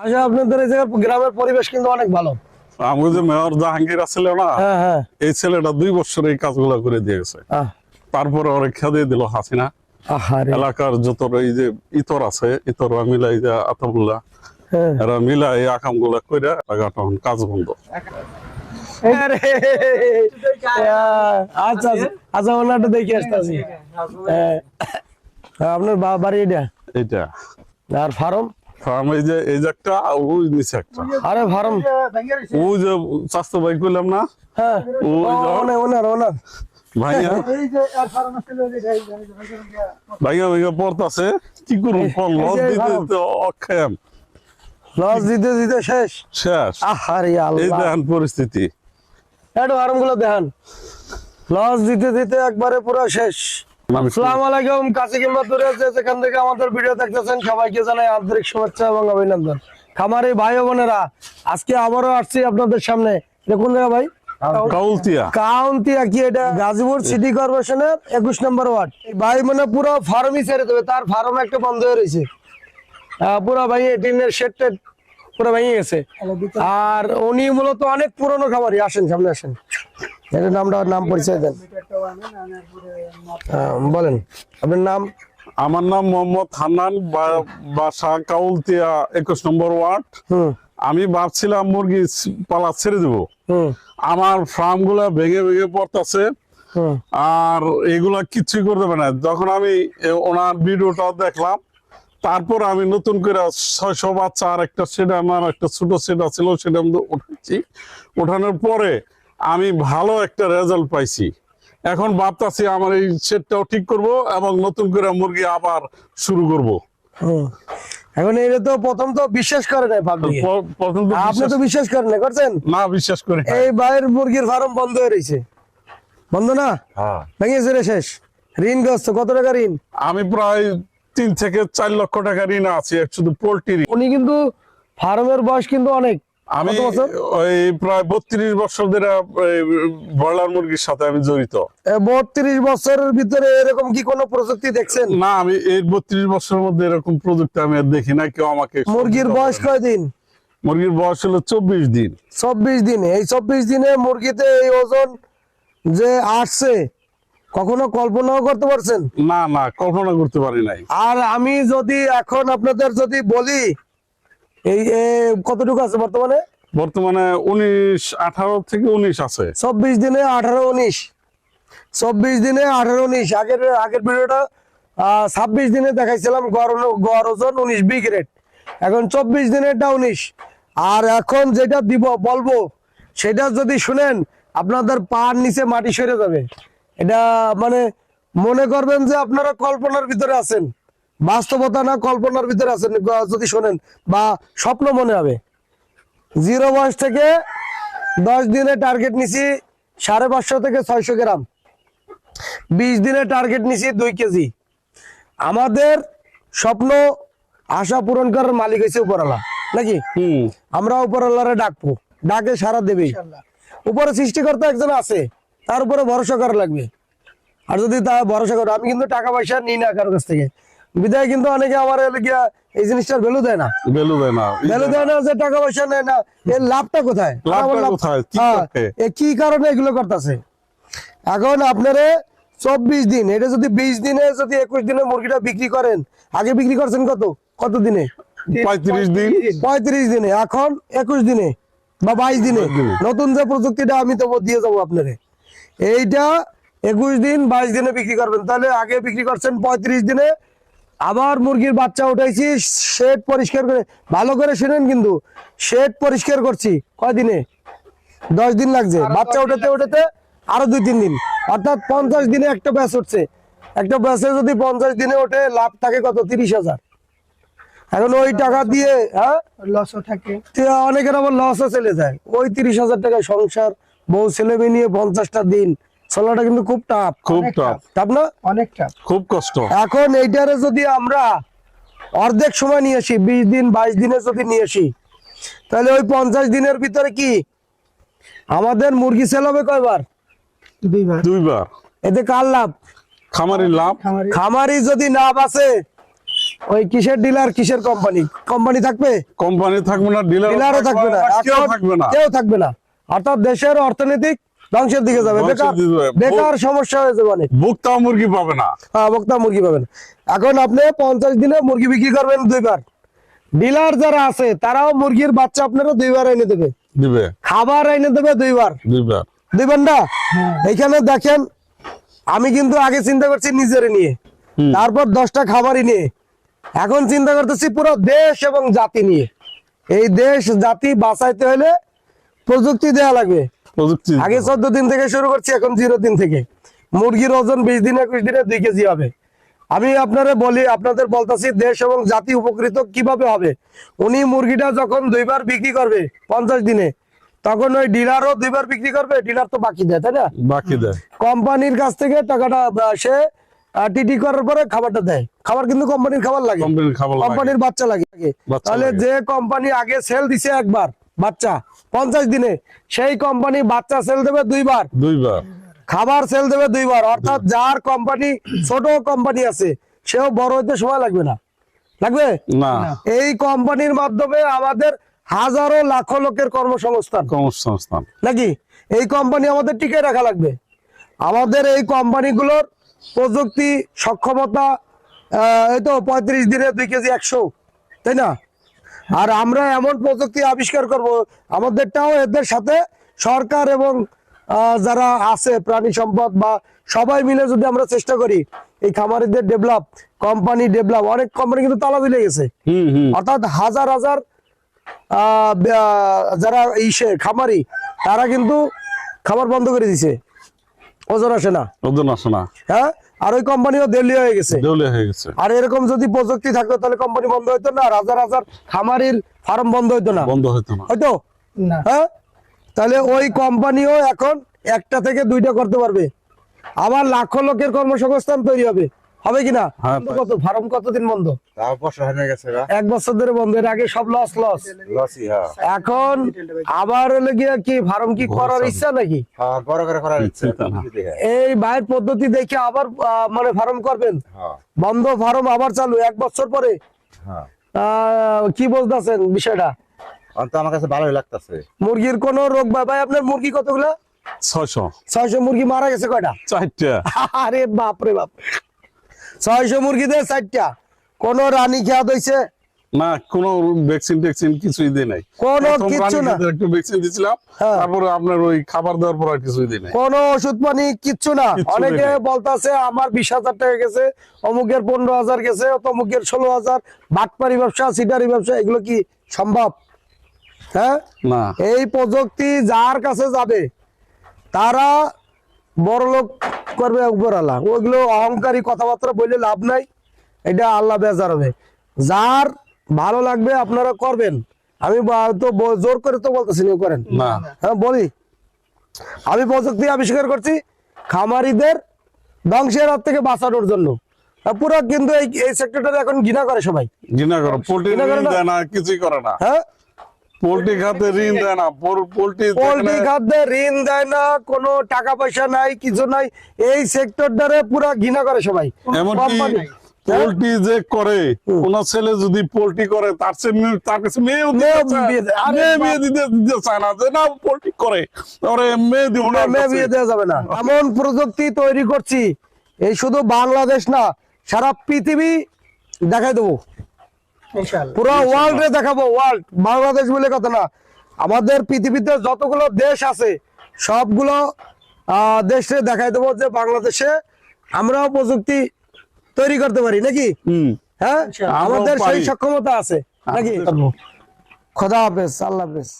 আচ্ছা আপনাদের এই জায়গার গ্রামের পরিবেশ কিন্তু অনেক ভালো। আমাকে যে মেয়র জাহাঙ্গীর ছিল না হ্যাঁ হ্যাঁ। এই ছেলেটা দুই বছর এই কাজগুলো করে দিয়ে গেছে। তারপরে ওরে দিয়ে দিল হাসিনা। এলাকার যত এই যে ইতর আছে ইতর মিলাই যে আতাবুল্লাহ হ্যাঁ। এরা মিলা এই আকামগুলা করে এলাকাটা এখন কাজ বন্ধ। আরে, আচ্ছা আচ্ছা আচ্ছা ওনারটা দেখে আসতেছি। আপনার বাড়ি এটা? এটা আর ফার্ম? ফার্ম এই যে এই যে একটা ওই নিচে একটা। আরে ফার্ম যে স্বাস্থ্য করলাম না? হ্যাঁ। ও, ওনার ওনার ওনার। ভাইয়া? ভাইয়া ভাইয়া পড়তাছে। কি করুন ফল লস এই যে দিতে দিতে অক্ষম। লস দিতে দিতে শেষ। শেষ। আহারে এই পরিস্থিতি। দেখান। লস দিতে দিতে একবারে পুরো শেষ। আসসালামু আলাইকুম কাছে কিংবা দূরে আছে যেখান থেকে আমাদের ভিডিও দেখতেছেন সবাইকে জানাই আন্তরিক শুভেচ্ছা এবং অভিনন্দন। খামারি ভাই বোনেরা আজকে আবারও আসছি আপনাদের সামনে। এটা কোন জায়গা ভাই? কাউন্তিয়া। কি এটা? গাজীপুর সিটি কর্পোরেশনের একুশ নম্বর ওয়ার্ড। ভাই মানে পুরো ফার্মই ছেড়ে দেবে তার ফার্ম একটা বন্ধ হয়ে রয়েছে। পুরো ভাই টিনের শেড পুরো ভেঙে গেছে। আর উনি মূলত অনেক পুরনো খামারি আসেন সামনে আসেন। এটার নামটা নাম পরিচয় দেন। বলেন। আপনার নাম? আমার নাম মোহাম্মদ হান্নান বাসা কাউলতিয়া একুশ নম্বর ওয়ার্ড। আমি ভাবছিলাম মুরগি পালা ছেড়ে দেবো। আমার ফার্মগুলা ভেঙে ভেঙে পড়তেছে। আর এগুলা কিছুই করতে পারে না। যখন আমি ওনার ভিডিওটা দেখলাম তারপর আমি নতুন করে ছয়শো বাচ্চা আর একটা সেটা আমার একটা ছোট সেটা ছিল সেটা আমি উঠাচ্ছি। ওঠানোর পরে আমি ভালো একটা রেজাল্ট পাইছি। এখন ভাবতাছি আমার এই সেটটাও ঠিক করব এবং নতুন করে মুরগি আবার শুরু করব। এখন এটা তো প্রথম তো বিশ্বাস করে নাই পাবলিক প্রথম তো আপনি তো বিশ্বাস- বিশ্বাস করেন না করছেন? না বিশ্বাস করি। এই বাইরের মুরগির ফার্ম বন্ধ হয়ে রয়েছে বন্ধ না? ভেঙেছে রে শেষ। ঋণ গ্রস্ত কত টাকা ঋণ? আমি প্রায় তিন থেকে চার লক্ষ টাকা ঋণ আছে শুধু পোল্ট্রি উনি কিন্তু ফার্মের বয়স কিন্তু অনেক। আমি ওই প্রায় বত্রিশ বছর ধরে ব্রয়লার মুরগির সাথে আমি জড়িত। বত্রিশ বছরের ভিতরে এরকম কি কোনো প্রযুক্তি দেখছেন? না আমি এই বত্রিশ বছরের মধ্যে এরকম প্রযুক্তি আমি আর দেখি না কেউ আমাকে মুরগির বয়স কয়দিন মুরগির বয়স হলো চব্বিশ দিন। চব্বিশ দিনে। এই চব্বিশ দিনে মুরগিতে এই ওজন যে আসছে কখনো কল্পনাও করতে পারছেন? না না কল্পনা করতে পারি নাই। আর আমি যদি এখন আপনাদের যদি বলি এই কতটুকু আছে বর্তমানে? বর্তমানে উনিশ আঠারো থেকে উনিশ আছে। চব্বিশ দিনে আঠারো উনিশ। চব্বিশ দিনে আঠারো উনিশ। আগের আগের ভিডিওটা ছাব্বিশ দিনে দেখাইছিলাম গড় গড় ওজন উনিশ বি গ্রেড এখন চব্বিশ দিনেরটা উনিশ। আর এখন যেটা দিব বলব সেটা যদি শুনেন আপনাদের পার নিচে মাটি সরে যাবে। এটা মানে মনে করবেন যে আপনারা কল্পনার ভিতরে আছেন। বাস্তবতা না কল্পনার ভিতরে আছেন যদি শোনেন বা স্বপ্ন মনে হবে। জিরো বয়স থেকে দশ দিনে টার্গেট নিছি সাড়ে পাঁচশো থেকে ছয়শো গ্রাম। বিশ দিনে টার্গেট নিছি দুই কেজি। আমাদের স্বপ্ন আশা পূরণ করার মালিক হয়েছে উপরওয়ালা নাকি? হম। আমরা উপরওয়ালারে ডাকবো ডাকে সারা দেবে। উপরে সৃষ্টিকর্তা একজন আছে তার উপরে ভরসা করা লাগবে। আর যদি তা ভরসা করে আমি কিন্তু টাকা পয়সা নিই না কারোর কাছ থেকে। বিদায় কিন্তু অনেকে আমার গিয়া এই জিনিসটার ভ্যালু দেয় না। ভ্যালু দেয় না। ভ্যালু দেয় না যে টাকা পয়সা নেয় না। এর লাভটা কোথায়? লাভটা কোথায়? কি হ্যাঁ, কি কারণে এগুলো করতেছে? এখন আপনারে চব্বিশ দিন এটা যদি বিশ দিনে যদি একুশ দিনে মুরগিটা বিক্রি করেন আগে বিক্রি করছেন কত? কত দিনে? পঁয়ত্রিশ দিন। পঁয়ত্রিশ দিনে এখন একুশ দিনে বা বাইশ দিনে। দিনে। নতুন যে প্রযুক্তিটা আমি তো দিয়ে যাব আপনারে। এইটা একুশ দিন বাইশ দিনে বিক্রি করবেন। তাহলে আগে বিক্রি করছেন পঁয়ত্রিশ দিনে আবার মুরগির বাচ্চা উঠাইছি শেড পরিষ্কার করে ভালো করে শুনেন কিন্তু শেড পরিষ্কার করছি কয়দিনে? দশ দিন লাগছে বাচ্চা উঠাতে উঠাতে আরও দুই তিন দিন। অর্থাৎ পঞ্চাশ দিনে একটা ব্যাস উঠছে। একটা ব্যাসে যদি পঞ্চাশ দিনে ওঠে লাভ থাকে কত? তিরিশ হাজার। এখন ওই টাকা দিয়ে হ্যাঁ? লসও থাকে। অনেকের আবার লসও চলে যায়। ওই তিরিশ হাজার টাকা সংসার বউ ছেলে মেয়ে নিয়ে পঞ্চাশটা দিন চলাটা কিন্তু খুব টাফ খুব অনেক টাফ টাফ না? অনেকটা খুব কষ্ট। এখন এইটারে যদি আমরা অর্ধেক সময় নিয়ে আসি বিশ দিন বাইশ দিনে যদি নিয়ে আসি তাহলে ওই পঞ্চাশ দিনের ভিতরে কি? আমাদের মুরগি সেল হবে কয়বার? দুইবার। দুইবার। এতে কার লাভ? খামারির লাভ। খামারি যদি না বাঁচে ওই কিসের ডিলার কিসের কোম্পানি কোম্পানি থাকবে? কোম্পানি থাকবে না ডিলার ডিলারও থাকবে না কেউ থাকবে না। কেউ থাকবে না। অর্থাৎ দেশের অর্থনৈতিক ধ্বংসের দিকে যাবে। বেকার বেকার সমস্যা হয়ে যাবে অনেক ভুক্তা মুরগি পাবে না। হ্যাঁ বক্তা মুরগি পাবেন এখন আপনি পঞ্চাশ দিনে মুরগি বিক্রি করবেন দুইবার। ডিলার যারা আছে তারাও মুরগির বাচ্চা আপনারা দুইবার এনে দেবে। দিবে। খাবার এনে দেবে দুইবার। দুইবার। দুইবার না? এখানে দেখেন আমি কিন্তু আগে চিন্তা করছি নিজের নিয়ে। তারপর দশটা খাবারই নিয়ে। এখন চিন্তা করতেছি পুরো দেশ এবং জাতি নিয়ে। এই দেশ জাতি বাঁচাইতে হলে প্রযুক্তি দেওয়া লাগবে। প্রযুক্তি আগে চোদ্দ দিন থেকে শুরু করছি এখন জিরো দিন থেকে। মুরগির ওজন বিশ দিন একুশ দিনে দুই কেজি হবে। আমি আপনারা বলি আপনাদের বলতেছি দেশ এবং জাতি উপকৃত কীভাবে হবে? উনি মুরগিটা যখন দুইবার বিক্রি করবে পঞ্চাশ দিনে তখন ওই ডিলারও দুইবার বিক্রি করবে ডিলার তো বাকি দেয় তাই না? বাকি দেয়। কোম্পানির কাছ থেকে টাকাটা সে টিটি করার পরে খাবারটা দেয়। খাবার কিন্তু কোম্পানির খাবার লাগে। কোম্পানির খাবার লাগে। কোম্পানির বাচ্চা লাগে। তাহলে যে কোম্পানি আগে সেল দিছে একবার বাচ্চা পঞ্চাশ দিনে। সেই কোম্পানি বাচ্চা সেল দেবে দুইবার। দুইবার। খাবার সেল দেবে দুইবার। অর্থাৎ যার কোম্পানি ছোট কোম্পানি আছে সেও বড় হইতে সময় লাগবে না। লাগবে? না। এই কোম্পানির মাধ্যমে আমাদের হাজারো লাখো লোকের কর্মসংস্থান। কর্মসংস্থান। নাকি? এই কোম্পানি আমাদের টিকে রাখা লাগবে। আমাদের এই কোম্পানিগুলোর প্রযুক্তি সক্ষমতা এই তো পঁয়ত্রিশ দিনে দুই কেজি একশো তাই না? আর আমরা এমন প্রযুক্তি আবিষ্কার করব আমাদেরটাও এদের সাথে সরকার এবং যারা আছে প্রাণী সম্পদ বা সবাই মিলে যদি আমরা চেষ্টা করি এই খামারিদের ডেভেলপ কোম্পানি ডেভেলপ অনেক কোম্পানি কিন্তু তালা দিলে গেছে। অর্থাৎ হাজার হাজার আহ, যারা ইসে খামারি তারা কিন্তু খাবার বন্ধ করে দিছে। ওজন আসে না। ওজন আসে না। হ্যাঁ? আর ওই কোম্পানিও দেলি হয়ে গেছে। দেউলিয়া হয়ে গেছে। আর এরকম যদি প্রযুক্তি থাকতো তাহলে কোম্পানি বন্ধ হইতো না রাজার হাজার হাজার খামারির ফার্ম বন্ধ হইতো না। বন্ধ হইতো না। হয়তো? না। হ্যাঁ? তাহলে ওই কোম্পানিও এখন একটা থেকে দুইটা করতে পারবে। আবার লাখো লোকের কর্মসংস্থান তৈরি হবে। হবে কিনা? হ্যাঁ, কত? ফার্ম কতদিন বন্ধ? হয়ে এক বছর ধরে বন্ধ এর আগে সব লস লস হ্যাঁ। এখন আবার হলে গিয়ে কি ফার্ম কি করার ইচ্ছা নাকি? হ্যাঁ। এই বাইরের পদ্ধতি দেখে আবার মানে ফার্ম করবেন? বন্ধ ফার্ম আবার চালু এক বছর পরে? হ্যাঁ। আহ, কি বলতেছেন বিষয়টা? আমার কাছে ভালোই লাগতেছে। মুরগির কোন রোগ বা ভাই আপনার মুরগি কতগুলা? ছয়শো। ছয়শো মুরগি মারা গেছে কয়টা? চারটা। আরে বাপ রে বাপ। ছয়শো মুরগিতে চারটা। কোন রানী খেয়াদ হয়েছে না কোন ভ্যাকসিন ট্যাকসিন কিছুই দেয় নাই। কোনো প্রথম না। একটু ভ্যাকসিন দিছিলাম হ্যাঁ। তারপরে আপনার ওই খাবার দেওয়ার পর আর কিছুই দিই নাই। কোন ওষুধ পানি কিচ্ছু না। অনেকে বলতাছে আমার বিশ হাজার টাকা গেছে অমুকের পনেরো হাজার গেছে তমুকের ষোলো হাজার বাটপারি ব্যবসা সিটারি ব্যবসা এগুলো কি সম্ভব? হ্যাঁ? না। এই প্রযুক্তি যার কাছে যাবে তারা বড় লোক করবে উপরালা ওইগুলো অহংকারী কথাবার্তা বললে লাভ নাই। এটা আল্লাহ বেজার হবে। যার ভালো লাগবে আপনারা করবেন। আমি তো জোর করে তো বলতেছি না করেন। হ্যাঁ বলি। আমি প্রযুক্তি আবিষ্কার করছি খামারিদের ধ্বংসের হাত থেকে বাঁচানোর জন্য। পুরো কিন্তু এই সেক্টরটা এখন ঘৃণা করে সবাই। ঘৃণা করো। পোল্ট্রি না কিছুই করে না। হ্যাঁ? পোল্ট্রি খাতে ঋণ দেয় না পোল্ট্রি পোল্ট্রি খাদ্যে ঋণ দেয় না কোনো টাকা পয়সা নাই কিছু নাই এই সেক্টরটারে পুরো ঘৃণা করে সবাই। এমনকি পোল্ট্রি যে করে কোন ছেলে যদি পোল্ট্রি করে তার কাছে মেয়েও দিতে চায়- বিয়ে দেয়। আরে মেয়ে বিয়ে দিতে দিতে চায় না যে না পোল্ট্রি করে। মেয়ে দিব না মেয়ে বিয়ে দেওয়া যাবে না। এমন প্রযুক্তি তৈরি করছি এই শুধু বাংলাদেশ না সারা পৃথিবী দেখাই দেবো। পুরো ওয়ার্ল্ডে দেখাবো ওয়ার্ল্ড বাংলাদেশ বলে কথা না। আমাদের পৃথিবীতে যতগুলো দেশ আছে সবগুলো আহ, দেশে দেখাই দেবো যে বাংলাদেশে আমরাও প্রযুক্তি তৈরি করতে পারি নাকি? হ্যাঁ? আমাদের সেই সক্ষমতা আছে নাকি? খোদা হাফেজ আল্লাহ হাফেজ।